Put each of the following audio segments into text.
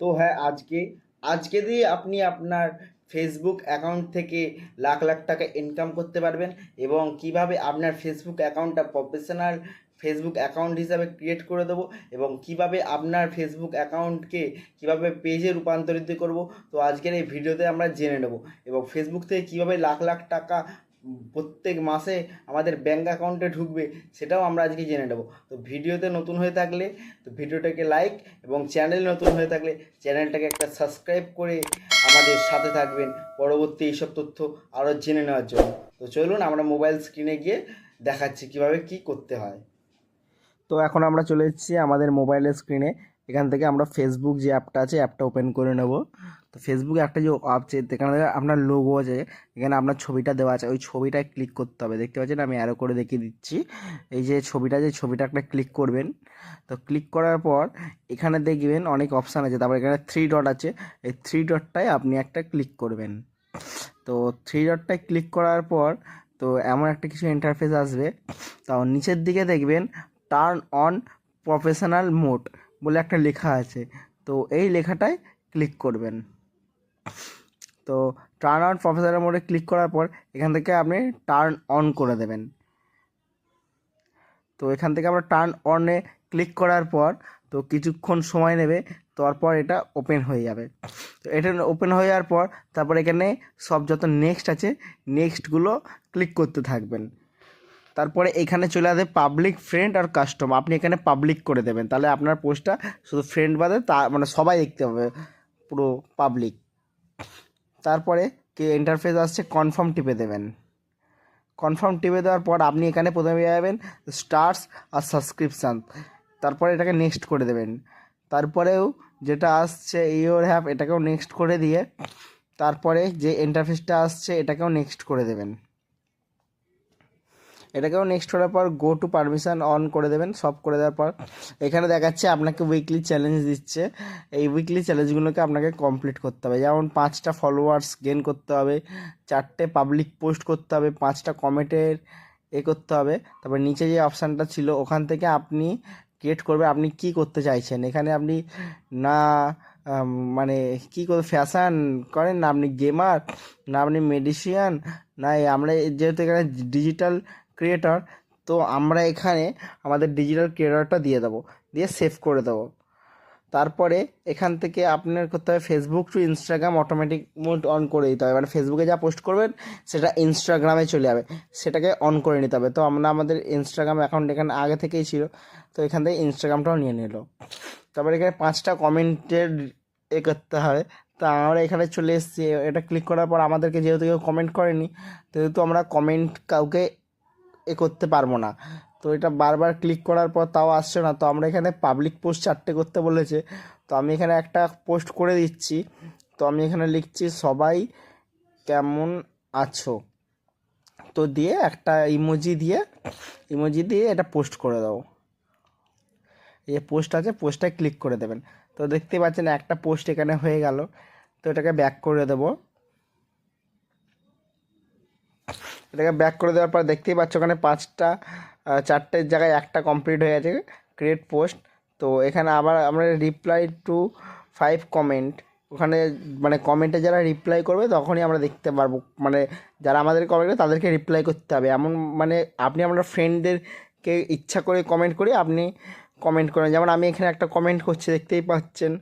তো হ্যাঁ আজকে আজকে দিয়ে আপনি আপনার ফেসবুক অ্যাকাউন্ট থেকে লাখ লাখ টাকা ইনকাম করতে পারবেন এবং কীভাবে আপনার ফেসবুক অ্যাকাউন্টটা প্রফেশনাল ফেসবুক অ্যাকাউন্ট হিসাবে ক্রিয়েট করে দেবো এবং কীভাবে আপনার ফেসবুক অ্যাকাউন্টকে কীভাবে পেজে রূপান্তরিত করব, তো আজকের এই ভিডিওতে আমরা জেনে নেব এবং ফেসবুক থেকে কীভাবে লাখ লাখ টাকা প্রত্যেক মাসে আমাদের ব্যাঙ্ক অ্যাকাউন্টে ঢুকবে, সেটাও আমরা আজকে জেনে নেব। তো ভিডিওতে নতুন হয়ে থাকলে, তো ভিডিওটাকে লাইক এবং চ্যানেল নতুন হয়ে থাকলে চ্যানেলটাকে একটা সাবস্ক্রাইব করে আমাদের সাথে থাকবেন পরবর্তী এইসব তথ্য আরও জেনে নেওয়ার জন্য। তো চলুন আমরা মোবাইল স্ক্রিনে গিয়ে দেখাচ্ছি কীভাবে কি করতে হয়। তো এখন আমরা চলে এসেছি আমাদের মোবাইলের স্ক্রিনে এখান থেকে আমরা ফেসবুক যে অ্যাপটা আছে, অ্যাপটা ওপেন করে নেব। তো ফেসবুক একটা যে অ্যাপ আছে, এখানে আপনার লোগো আছে, এখানে আপনার ছবিটা দেওয়া আছে, ওই ছবিটায় ক্লিক করতে হবে। দেখতে পাচ্ছেন আমি অ্যারো করে দেখিয়ে দিচ্ছি। এই যে ছবিটা যে ছবিটা একটা ক্লিক করবেন। তো ক্লিক করার পর এখানে দেখবেন অনেক অপশান আছে। তারপর এখানে থ্রি ডট আছে। এই থ্রি ডটটায় আপনি একটা ক্লিক করবেন। তো থ্রি ডটটায় ক্লিক করার পর তো এমন একটা কিছু ইন্টারফেস আসবে। তাও নিচের দিকে দেখবেন টার্ন অন প্রফেশনাল মোড বলে একটা লেখা আছে। তো এই লেখাটায় ক্লিক করবেন। তো টার্ন অন প্রফেশনাল মোডে ক্লিক করার পর এখান থেকে আপনি টার্ন অন করে দেবেন। তো এখান থেকে আমরা টার্ন অনে ক্লিক করার পর তো কিছুক্ষণ সময় নেবে, তারপর এটা ওপেন হয়ে যাবে। তো এটা ওপেন হয়ে যাওয়ার পর তারপর এখানে সব যত নেক্সট আছে নেক্সটগুলো ক্লিক করতে থাকবেন। তারপরে এখানে চলে আসবে পাবলিক ফ্রেন্ড আর কাস্টম আপনি এখানে পাবলিক করে দেবেন। তাহলে আপনার পোস্টটা শুধু ফ্রেন্ড বাদে তা মানে সবাই দেখতে পাবে পুরো পাবলিক তারপরে কে ইন্টারফেস আসছে? কনফার্ম টিপে দেবেন। কনফার্ম টিপে দেওয়ার পর আপনি এখানে প্রথমে যাবেন স্টার্স আর সাবস্ক্রিপশান তারপরে এটাকে নেক্সট করে দেবেন। তারপরেও যেটা আসছে ইওর হ্যাপ এটাকেও নেক্সট করে দিয়ে তারপরে যে ইন্টারফেসটা আসছে, এটাকেও নেক্সট করে দেবেন। এটাকেও নেক্সট করার পর গো টু পারমিশন অন করে দেবেন, সব করে দেওয়ার পর এখানে দেখাচ্ছে আপনাকে উইকলি চ্যালেঞ্জ দিচ্ছে। এই উইকলি চ্যালেঞ্জগুলোকে আপনাকে কমপ্লিট করতে হবে। যেমন পাঁচটা ফলোয়ার্স গেন করতে হবে, চারটে পাবলিক পোস্ট করতে হবে, পাঁচটা কমেন্টের এ করতে হবে। তারপর নিচে যে অপশানটা ছিল, ওখান থেকে আপনি ক্রিয়েট করবে, আপনি কি করতে চাইছেন? এখানে আপনি না মানে কি করে ফ্যাশন করেন না আপনি গেমার না আপনি মেডিসিয়ান না আমরা যেহেতু এখানে ডিজিটাল ক্রিয়েটর তো আমরা এখানে আমাদের ডিজিটাল ক্রিয়েটরটা দিয়ে দেবো, দিয়ে সেভ করে দেবো। তারপরে এখান থেকে আপনার করতে হবে Facebook to Instagram automatic mode on করে দিতে হবে। মানে ফেসবুকে যা পোস্ট করবেন, সেটা ইনস্টাগ্রামে চলে যাবে। সেটাকে অন করে নিতে হবে। তো আমরা আমাদের ইনস্টাগ্রাম অ্যাকাউন্ট এখানে আগে থেকেই ছিল, তো এখান থেকে ইনস্টাগ্রামটাও নিয়ে নিল। তারপরে এখানে পাঁচটা কমেন্টের এ করতে হবে। তো আমরা এখানে চলে এসেছি। এটা ক্লিক করার পর আমাদেরকে যেহেতু কেউ কমেন্ট করেনি, যেহেতু আমরা কমেন্ট কাউকে এ করতে পারব না। তো এটা বারবার ক্লিক করার পর তাও আসছে না। তো আমরা এখানে পাবলিক পোস্ট চারটে করতে বলেছে। তো আমি এখানে একটা পোস্ট করে দিচ্ছি। তো আমি এখানে লিখছি, সবাই কেমন আছো? তো দিয়ে একটা ইমোজি দিয়ে ইমোজি দিয়ে এটা পোস্ট করে দাও। যে পোস্ট আছে পোস্টটায় ক্লিক করে দেবেন। তো দেখতে পাচ্ছেন একটা পোস্ট এখানে হয়ে গেল। তো এটাকে ব্যাক করে দেবো। এটাকে ব্যাক করে দেওয়ার পর দেখতেই পাচ্ছ ওখানে পাঁচটা চারটের জায়গায় একটা কমপ্লিট হয়ে গেছে ক্রিয়েট পোস্ট তো এখানে আবার আমরা রিপ্লাই টু ফাইভ কমেন্ট ওখানে মানে কমেন্টে যারা রিপ্লাই করবে তখনই আমরা দেখতে পারব। মানে যারা আমাদের কমেন্ট তাদেরকে রিপ্লাই করতে হবে। এমন মানে আপনি আপনার ফ্রেন্ডদেরকে ইচ্ছা করে কমেন্ট করে, আপনি কমেন্ট করেন। যেমন আমি এখানে একটা কমেন্ট করছি, দেখতেই পাচ্ছেন।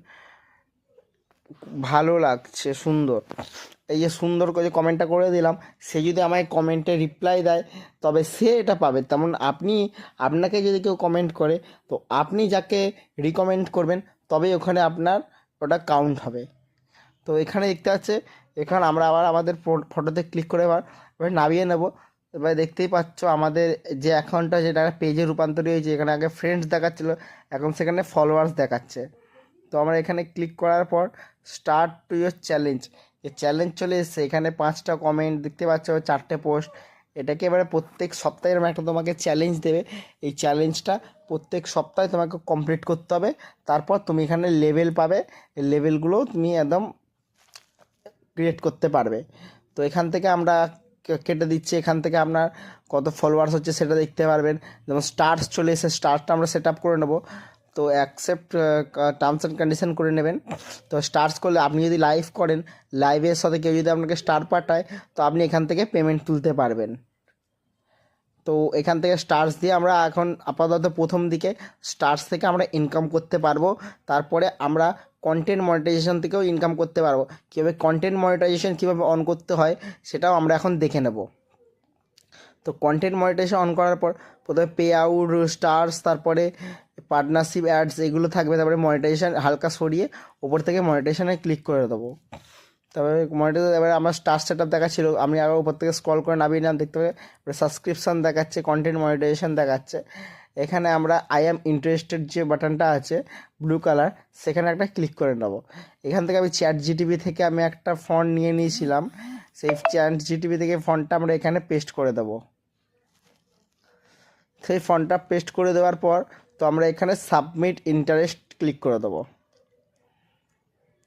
ভালো লাগছে, সুন্দর। এই যে সুন্দর করে কমেন্টটা করে দিলাম, সে যদি আমায় কমেন্টে রিপ্লাই দেয়, তবে সে এটা পাবে। তেমন আপনি, আপনাকে যদি কেউ কমেন্ট করে, তো আপনি যাকে রিকমেন্ড করবেন, তবেই ওখানে আপনার ওটা কাউন্ট হবে। তো এখানে দেখতে পাচ্ছে, এখানে আমরা আবার আমাদের ফটোতে ক্লিক করে এবার এবার নামিয়ে নেব। এবার দেখতেই পাচ্ছ, আমাদের যে অ্যাকাউন্টটা যেটা পেজে রূপান্তরিত হয়েছে, এখানে আগে ফ্রেন্ডস দেখাচ্ছিলো, এখন সেখানে ফলোয়ার্স দেখাচ্ছে। তো আমরা এখানে ক্লিক করার পর স্টার্ট টু ইয়োর চ্যালেঞ্জ যে চ্যালেঞ্জ চলে এসেছে, এখানে পাঁচটা কমেন্ট দেখতে পাচ্ছ, চারটে পোস্ট এটাকে এবারে প্রত্যেক সপ্তাহে এরকম একটা তোমাকে চ্যালেঞ্জ দেবে। এই চ্যালেঞ্জটা প্রত্যেক সপ্তাহে তোমাকে কমপ্লিট করতে হবে। তারপর তুমি এখানে লেভেল পাবে। লেভেলগুলো তুমি একদম ক্রিয়েট করতে পারবে। তো এখান থেকে আমরা কেটে দিচ্ছি। এখান থেকে আপনার কত ফলোয়ার্স হচ্ছে সেটা দেখতে পারবেন। যেমন স্টার্স চলে এসে স্টার্সটা আমরা সেট আপ করে নেব। তো অ্যাকসেপ্ট টার্মস অ্যান্ড কন্ডিশন করে নেবেন। তো স্টার্স করলে আপনি যদি লাইভ করেন লাইভের সাথে কেউ যদি আপনাকে স্টার পাঠায়, তো আপনি এখান থেকে পেমেন্ট তুলতে পারবেন। তো এখান থেকে স্টার্স দিয়ে আমরা এখন আপাতত প্রথম দিকে স্টার্স থেকে আমরা ইনকাম করতে পারব। তারপরে আমরা কন্টেন্ট মনিটাইজেশন থেকেও ইনকাম করতে পারব। কীভাবে কন্টেন্ট মনিটাইজেশন কীভাবে অন করতে হয়, সেটাও আমরা এখন দেখে নেব। তো কন্টেন্ট মনিটাইজেশন অন করার পর প্রথমে পে আউট স্টার্স তারপরে পার্টনারশিপ অ্যাডস এগুলো থাকবে, তারপরে মনিটাইজেশন হালকা সরিয়ে ওপর থেকে মনিটাইজেশনে ক্লিক করে দেবো। তারপরে মনিটাইজেশন এবারে আমার স্টার সেট আপ দেখাচ্ছিল, আমি আবার উপর থেকে স্ক্রল করে নামিয়ে নিলাম, দেখতে পাবে সাবস্ক্রিপশান দেখাচ্ছে কন্টেন্ট মনিটাইজেশন দেখাচ্ছে। এখানে আমরা আই অ্যাম ইন্টারেস্টেড যে বাটনটা আছে ব্লু কালার সেখানে একটা ক্লিক করে নেব। এখান থেকে আমি চ্যাট জিটিভি থেকে আমি একটা ফন্ট নিয়ে নিয়েছিলাম, সেই চ্যাট জিটিভি থেকে ফন্টটা আমরা এখানে পেস্ট করে দেবো। সেই ফন্টটা পেস্ট করে দেওয়ার পর তো আমরা এখানে সাবমিট ইন্টারেস্ট ক্লিক করে দেবো।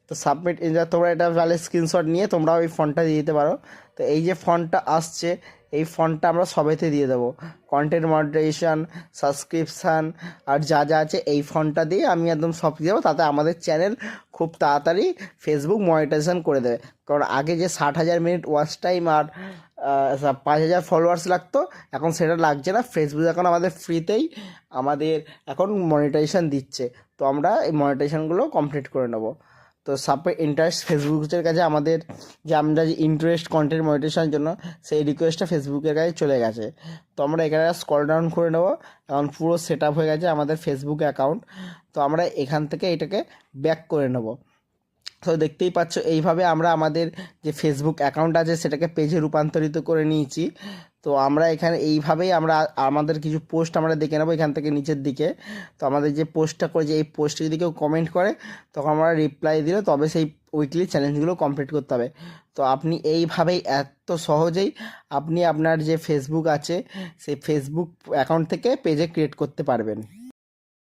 তো সাবমিট তোমরা এটা তাহলে স্ক্রিনশট নিয়ে তোমরা ওই ফন্টটা দিয়ে দিতে পারো। তো এই যে ফন্টটা আসছে, এই ফন্টটা আমরা সবেতে দিয়ে দেবো। কন্টেন্ট মনিটাইজেশন সাবস্ক্রিপশান আর যা যা আছে এই ফন্টটা দিয়ে আমি একদম সব দিয়ে দেবো। তাতে আমাদের চ্যানেল খুব তাড়াতাড়ি ফেসবুক মনিটাইজেশন করে দেবে। কারণ আগে যে ষাট হাজার মিনিট ওয়াচ টাইম আর পাঁচ হাজার ফলোয়ার্স লাগতো, এখন সেটা লাগছে না। ফেসবুক এখন আমাদের ফ্রিতেই আমাদের এখন মনিটাইজেশন দিচ্ছে। তো আমরা এই মনিটাইজেশনগুলো কমপ্লিট করে নেব। তো সাপে ইন্টারেস্ট ফেসবুকের কাছে আমাদের যে আমরা যে ইন্টারেস্ট কন্টেন্ট মনিটেশনের জন্য সেই রিকোয়েস্টটা ফেসবুকের কাছে চলে গেছে। তো আমরা এখানে স্কল ডাউন করে নেব। এখন পুরো সেট হয়ে গেছে আমাদের ফেসবুক অ্যাকাউন্ট তো আমরা এখান থেকে এটাকে ব্যাক করে নেব। তো দেখতেই পাচ্ছ, এইভাবে আমরা আমাদের যে ফেসবুক অ্যাকাউন্ট আছে সেটাকে পেজে রূপান্তরিত করে নিয়েছি। তো আমরা এখানে এইভাবেই আমরা আমাদের কিছু পোস্ট আমরা দেখে নেব এখান থেকে নিচের দিকে। তো আমাদের যে পোস্টটা করেছে, এই পোস্টে যদি কেউ কমেন্ট করে, তখন আমরা রিপ্লাই দিলে তবে সেই উইকলি চ্যালেঞ্জগুলো কমপ্লিট করতে হবে। তো আপনি এইভাবেই এত সহজেই আপনি আপনার যে ফেসবুক আছে, সেই ফেসবুক অ্যাকাউন্ট থেকে পেজে ক্রিয়েট করতে পারবেন।